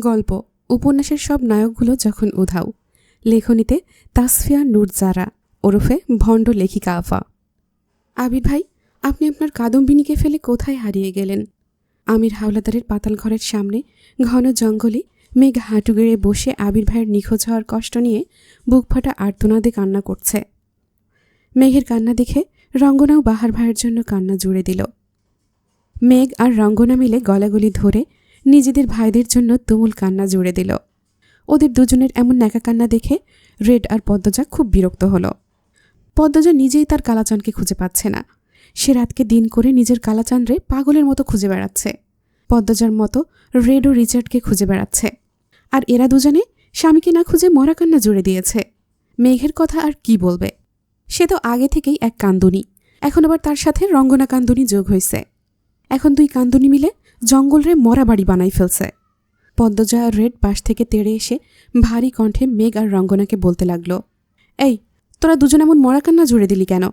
গল্প, উপন্যাসের সব নায়কগুলো যখন উধাও। লেখনীতে তাসফিয়া নুরজারা, ওরফে ভণ্ড লেখিকা আফা। আবির ভাই, আপনি আপনার কাদম্বিনীকে ফেলে কোথায় হারিয়ে গেলেন? আমির হাওলাদারের পাতাল ঘরের সামনে ঘন জঙ্গলে মেঘ হাঁটু গেড়ে বসে আবির ভাইয়ের নিখোঁজ হওয়ার কষ্ট নিয়ে বুক ফাটা আর্তনাদে কান্না করছে। মেঘের কান্না দেখে রঙ্গনাও বাহার ভাইয়ের জন্য কান্না জুড়ে দিল। মেঘ আর রঙ্গনা মিলে গলাগলি ধরে নিজেদের ভাইদের জন্য তুমুল কান্না জুড়ে দিল। ওদের দুজনের এমন ন্যাকা কান্না দেখে রেড আর পদ্মজা খুব বিরক্ত হলো। পদ্মজা নিজেই তার কালাচানকে খুঁজে পাচ্ছে না। সে রাতকে দিন করে নিজের কালাচানরে পাগলের মতো খুঁজে বেড়াচ্ছে। পদ্মজার মতো রেড ও রিচার্ডকে খুঁজে বেড়াচ্ছে। আর এরা দুজনে স্বামীকে না খুঁজে মরা কান্না জুড়ে দিয়েছে। মেঘের কথা আর কি বলবে? সে তো আগে থেকেই এক কান্দুনি। এখন আবার তার সাথে রঙ্গনা কান্দুনি যোগ হয়েছে এখন দুই কান্দুনি মিলে জঙ্গলরে মরা বাড়ি বানাই ফেলছে। পদ্মজা রেড পাশ থেকে তেড়ে এসে ভারী কণ্ঠে মেঘ আর রঙ্গনাকে বলতে লাগল, এই, তোরা দুজন এমন মরা কান্না জুড়ে দিলি কেন?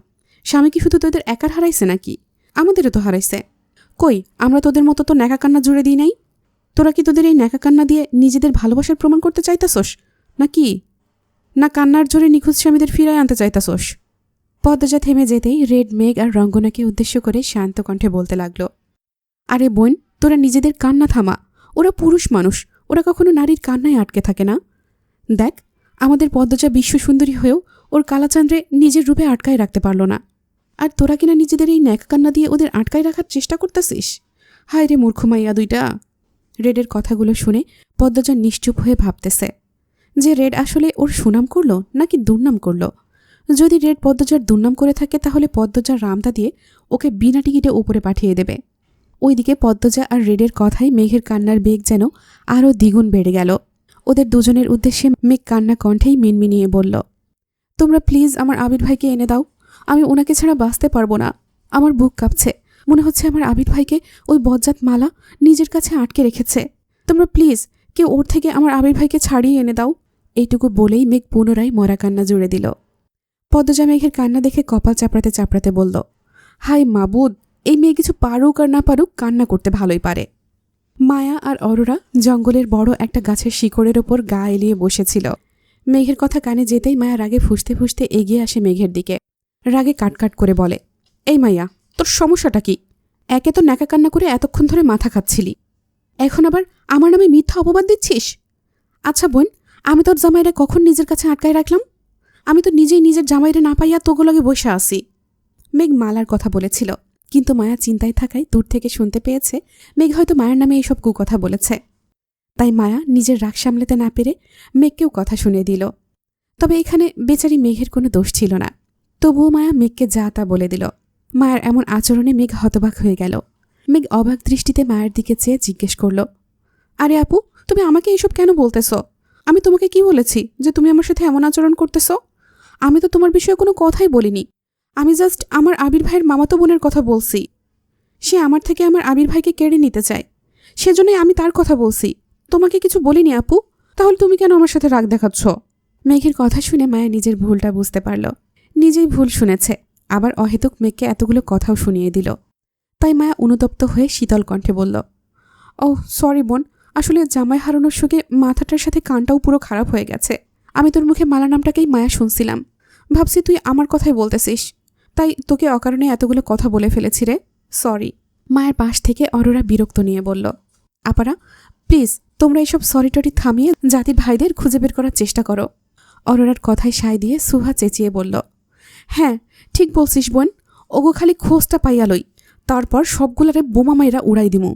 স্বামী কি শুধু তোদের একার হারাইছে নাকি? আমাদেরও তো হারাইছে। কই, আমরা তোদের মতো তো ন্যাকা কান্না জুড়ে দিই নাই? তোরা কি তোদের এই ন্যাকা কান্না দিয়ে নিজেদের ভালোবাসার প্রমাণ করতে চাইতাছোস? না কি না কান্নার জোরে নিখোঁজ স্বামীদের ফিরায় আনতে চাইতাছোস? পদ্মজা থেমে যেতেই রেড, মেঘ আর রঙ্গনাকে উদ্দেশ্য করে শান্ত কণ্ঠে বলতে লাগল আরে বোন, তোরা নিজেদের কান্না থামা। ওরা পুরুষ মানুষ, ওরা কখনো নারীর কান্নায় আটকে থাকে না। দেখ, আমাদের পদ্মজা বিশ্বসুন্দরী হয়েও ওর কালাচান্দ্রে নিজের রূপে আটকায় রাখতে পারল না। আর তোরা কিনা নিজেদের এই ন্যাক কান্না দিয়ে ওদের আটকায় রাখার চেষ্টা করতেছিস? হায় রে মূর্খ মাইয়া দুইটা। রেডের কথাগুলো শুনে পদ্মজা নিশ্চুপ হয়ে ভাবতেছে, যে রেড আসলে ওর সুনাম করল নাকি দুর্নাম করল? যদি রেড পদ্মজার দুর্নাম করে থাকে তাহলে পদ্মজার রামদা দিয়ে ওকে বিনা টিকিটে উপরে পাঠিয়ে দেবে। ওইদিকে পদ্মজা আর রেডের কথাই মেঘের কান্নার বেগ যেন আরও দ্বিগুণ বেড়ে গেল। ওদের দুজনের উদ্দেশ্যে মেঘ কান্না কণ্ঠেই মিনমিনিয়ে বলল, তোমরা প্লিজ আমার আবির ভাইকে এনে দাও। আমি ওনাকে ছাড়া বাঁচতে পারব না। আমার বুক কাঁপছে। মনে হচ্ছে আমার আবির ভাইকে ওই বজ্জাত মালা নিজের কাছে আটকে রেখেছে। তোমরা প্লিজ কেউ ওর থেকে আমার আবির ভাইকে ছাড়িয়ে এনে দাও। এইটুকু বলেই মেঘ পুনরায় মরা কান্না জুড়ে দিল। পদ্মজা মেঘের কান্না দেখে কপাল চাপড়াতে চাপড়াতে বলল হাই মাবুদ এই মেয়ে কিছু পারুক আর না পারুক কান্না করতে ভালোই পারে। মায়া আর অরোরা জঙ্গলের বড় একটা গাছের শিকড়ের ওপর গা এলিয়ে বসেছিল। মেঘের কথা কানে যেতেই মায়া রাগে ফুসতে ফুসতে এগিয়ে আসে মেঘের দিকে। রাগে কাটকাট করে বলে, এই মাইয়া, তোর সমস্যাটা কি? একে তো ন্যাকা কান্না করে এতক্ষণ ধরে মাথা খাচ্ছিলি। এখন আবার আমার নামে মিথ্যা অপবাদ দিচ্ছিস? আচ্ছা বোন, আমি তোর জামাইরা কখন নিজের কাছে আটকায় রাখলাম? আমি তো নিজেই নিজের জামাইরা না পাইয়া তোগুলোকে বসে আসি মেঘ মালার কথা বলেছিল। কিন্তু মায়া চিন্তায় থাকায় দূর থেকে শুনতে পেয়েছে, মেঘ হয়তো মায়ের নামে এইসব কুকথা বলেছে। তাই মায়া নিজের রাগ সামলাতে না পেরে মেঘকেও কথা শুনিয়ে দিল। তবে এখানে বেচারি মেঘের কোনো দোষ ছিল না। তবুও মায়া মেঘকে যা তা বলে দিল। মায়ের এমন আচরণে মেঘ হতবাক হয়ে গেল। মেঘ অবাক দৃষ্টিতে মায়ের দিকে চেয়ে জিজ্ঞেস করল, আরে আপু, তুমি আমাকে এইসব কেন বলতেছ? আমি তোমাকে কি বলেছি যে তুমি আমার সাথে এমন আচরণ করতেছ? আমি তো তোমার বিষয়ে কোনো কথাই বলিনি। আমি জাস্ট আমার আবির ভাইয়ের মামাতো বোনের কথা বলছি। সে আমার থেকে আমার আবির ভাইকে কেড়ে নিতে চায়। সেজন্যই আমি তার কথা বলছি। তোমাকে কিছু বলিনি আপু? তাহলে তুমি কেন আমার সাথে রাগ দেখাচ্ছ? মেঘের কথা শুনে মায়া নিজের ভুলটা বুঝতে পারল। নিজেই ভুল শুনেছে। আবার অহেতুক মেঘকে এতগুলো কথাও শুনিয়ে দিল। তাই মায়া অনুতপ্ত হয়ে শীতল কণ্ঠে বলল ও সরি বোন। আসলে জামাই হারানোর সুখে মাথাটার সাথে কানটাও পুরো খারাপ হয়ে গেছে। আমি তোর মুখে মালা নামটাকেই মায়া শুনছিলাম। ভাবছি তুই আমার কথাই বলতেছিস। তাই তোকে অকারণে এতগুলো কথা বলে ফেলেছি রে। সরি। মায়ের পাশ থেকে অরোরা বিরক্ত নিয়ে বলল, আপারা, প্লিজ, তোমরা এইসব সরি টরি থামিয়ে জাতির ভাইদের খুঁজে বের করার চেষ্টা করো। অরোরার কথায় সায় দিয়ে সুহা চেঁচিয়ে বলল হ্যাঁ ঠিক বলছিস বোন। ওগো খালি খোঁজটা পাইয়ালই। তারপর সবগুলারে বোমা মায়েরা উড়াই দিমু।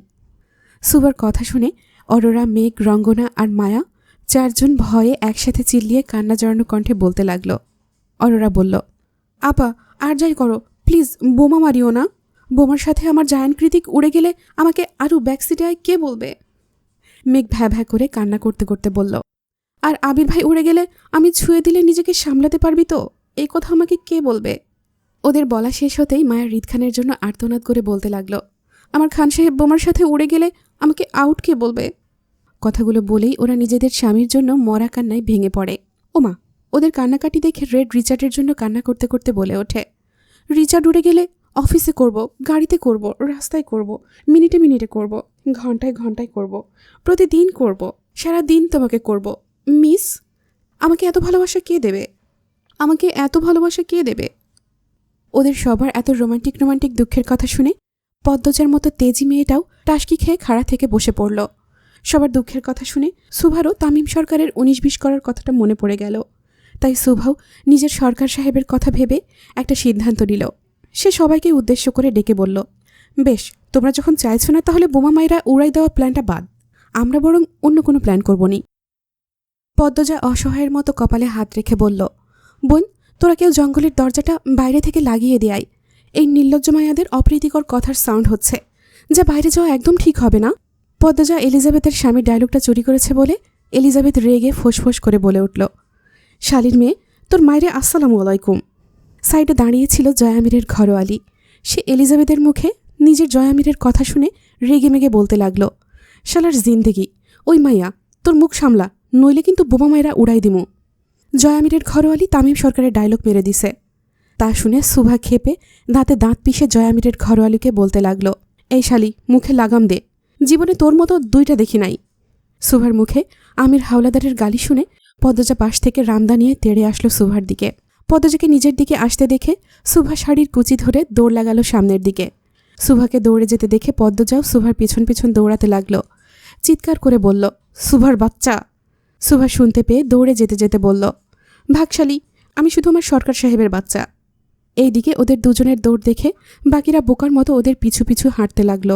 সুবার কথা শুনে অরোরা, মেঘ, রঙ্গনা আর মায়া চারজন ভয়ে একসাথে চিল্লিয়ে কান্না জড়ানো কণ্ঠে বলতে লাগল। অরোরা বলল, আপা আর যাই করো প্লিজ বোমা মারিও না। বোমার সাথে আমার জায়ান কৃতিক উড়ে গেলে আমাকে আরও ব্যাকসিটে আয় কে বলবে? মেঘ ভ্যা ভ্যা করে কান্না করতে করতে বলল, আর আবির ভাই উড়ে গেলে আমি ছুঁয়ে দিলে নিজেকে সামলাতে পারবি তো? এই কথা আমাকে কে বলবে? ওদের বলা শেষ হতেই মায়ের রিদখানের জন্য আর্তনাদ করে বলতে লাগল, আমার খান সাহেব বোমার সাথে উড়ে গেলে আমাকে আউট কে বলবে? কথাগুলো বলেই ওরা নিজেদের স্বামীর জন্য মরা কান্নায় ভেঙে পড়ে। ওমা ওদের কান্নাকাটি দেখে রেড রিচার্ডের জন্য কান্না করতে করতে বলে ওঠে। রিচার্ড উড়ে গেলে অফিসে করব, গাড়িতে করব, রাস্তায় করব, মিনিটে মিনিটে করব, ঘন্টায় ঘন্টায় করব, প্রতিদিন করব সারা দিন তোমাকে করব। মিস, আমাকে এত ভালোবাসা কে দেবে? আমাকে এত ভালোবাসা কে দেবে? ওদের সবার এত রোমান্টিক রোমান্টিক দুঃখের কথা শুনে পদ্মজার মতো তেজি মেয়েটাও টাসকি খেয়ে খাড়া থেকে বসে পড়ল। সবার দুঃখের কথা শুনে সুভারও তামিম সরকারের উনিশ বিশ করার কথাটা মনে পড়ে গেল। তাই সুভাও নিজের সরকার সাহেবের কথা ভেবে একটা সিদ্ধান্ত নিল। সে সবাইকে উদ্দেশ্য করে ডেকে বলল, বেশ, তোমরা যখন চাইছো না তাহলে বোমা মাইরা উড়াই দেওয়া প্ল্যানটা বাদ। আমরা বরং অন্য কোনো প্ল্যান করব নি। পদ্মজা অসহায়ের মতো কপালে হাত রেখে বলল, বোন, তোরা কেউ জঙ্গলের দরজাটা বাইরে থেকে লাগিয়ে দেয় এই নির্লজ্জ মায়াদের অপ্রীতিকর কথার সাউন্ড হচ্ছে, যা বাইরে যাওয়া একদম ঠিক হবে না। পদ্মজা এলিজাবেথের স্বামীর ডায়লগটা চুরি করেছে বলে এলিজাবেথ রেগে ফোঁস করে বলে উঠল শালির মেয়ে, তোর মায়েরে আসসালামু আলাইকুম। সাইডে দাঁড়িয়েছিল জয়ামিরের ঘরোয়ালি। সে এলিজাবেথের মুখে নিজের জয়ামিরের কথা শুনে রেগে মেগে বলতে লাগল, শালার জিন্দেগি, ওই মাইয়া, তোর মুখ সামলা, নইলে কিন্তু বোমা মায়েরা উড়াই দিমু। জয়ামিরের ঘরোয়ালি তামিম সরকারের ডায়লগ মেরে দিছে। তা শুনে সুভা খেপে দাঁতে দাঁত পিষে জয়ামিরের ঘরোয়ালিকে বলতে লাগল, এই শালি, মুখে লাগাম দে। জীবনে তোর মতো দুইটা দেখি নাই। সুভার মুখে আমির হাওলাদারের গালি শুনে পদ্মজা পাশ থেকে রামদা নিয়ে তেড়ে আসলো সুভার দিকে। পদ্মজাকে নিজের দিকে আসতে দেখে সুভা শাড়ির কুচি ধরে দৌড় লাগালো সামনের দিকে। সুভাকে দৌড়ে যেতে দেখে পদ্মজাও সুভার পিছন পিছন দৌড়াতে লাগল। চিৎকার করে বলল, সুভার বাচ্চা! সুভা শুনতে পেয়ে দৌড়ে যেতে যেতে বলল, ভাগশালী, আমি শুধু আমার সরকার সাহেবের বাচ্চা। এইদিকে ওদের দুজনের দৌড় দেখে বাকিরা বোকার মতো ওদের পিছু পিছু হাঁটতে লাগল।